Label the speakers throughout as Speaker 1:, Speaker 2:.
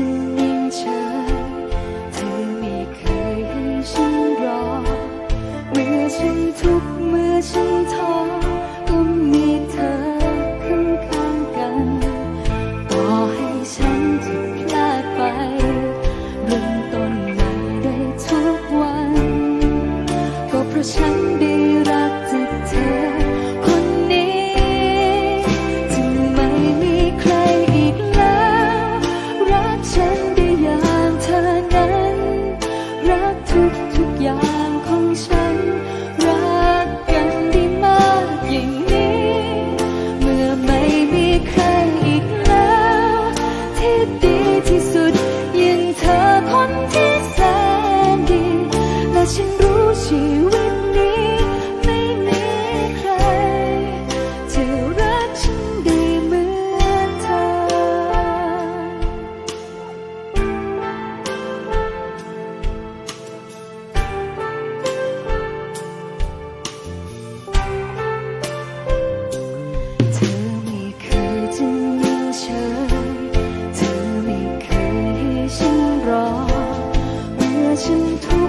Speaker 1: ฉันยิ่อเธอม่เคยให้ฉันรอ เมื่อฉันทุกข์เมื่อฉันท้อ ฉันท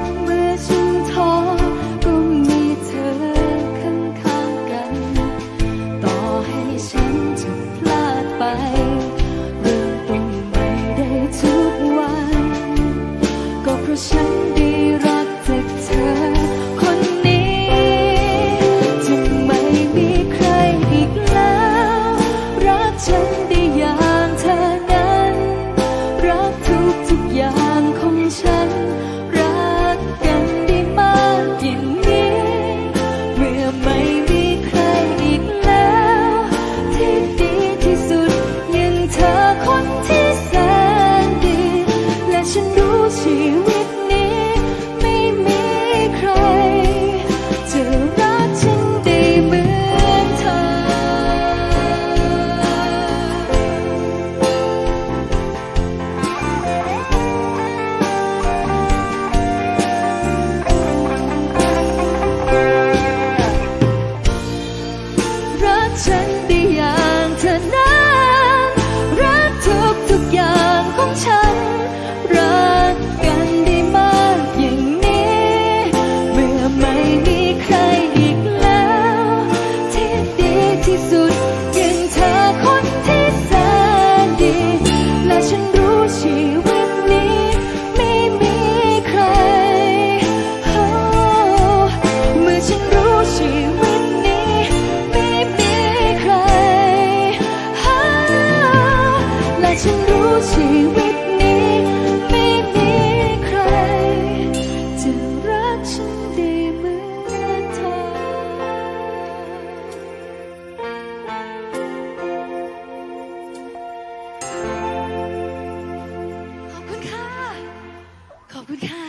Speaker 1: ขอบคุณค่ะ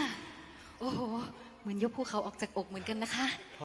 Speaker 1: โอ้โห เหมือนยกภูเขาออกจากอกเหมือนกันนะคะ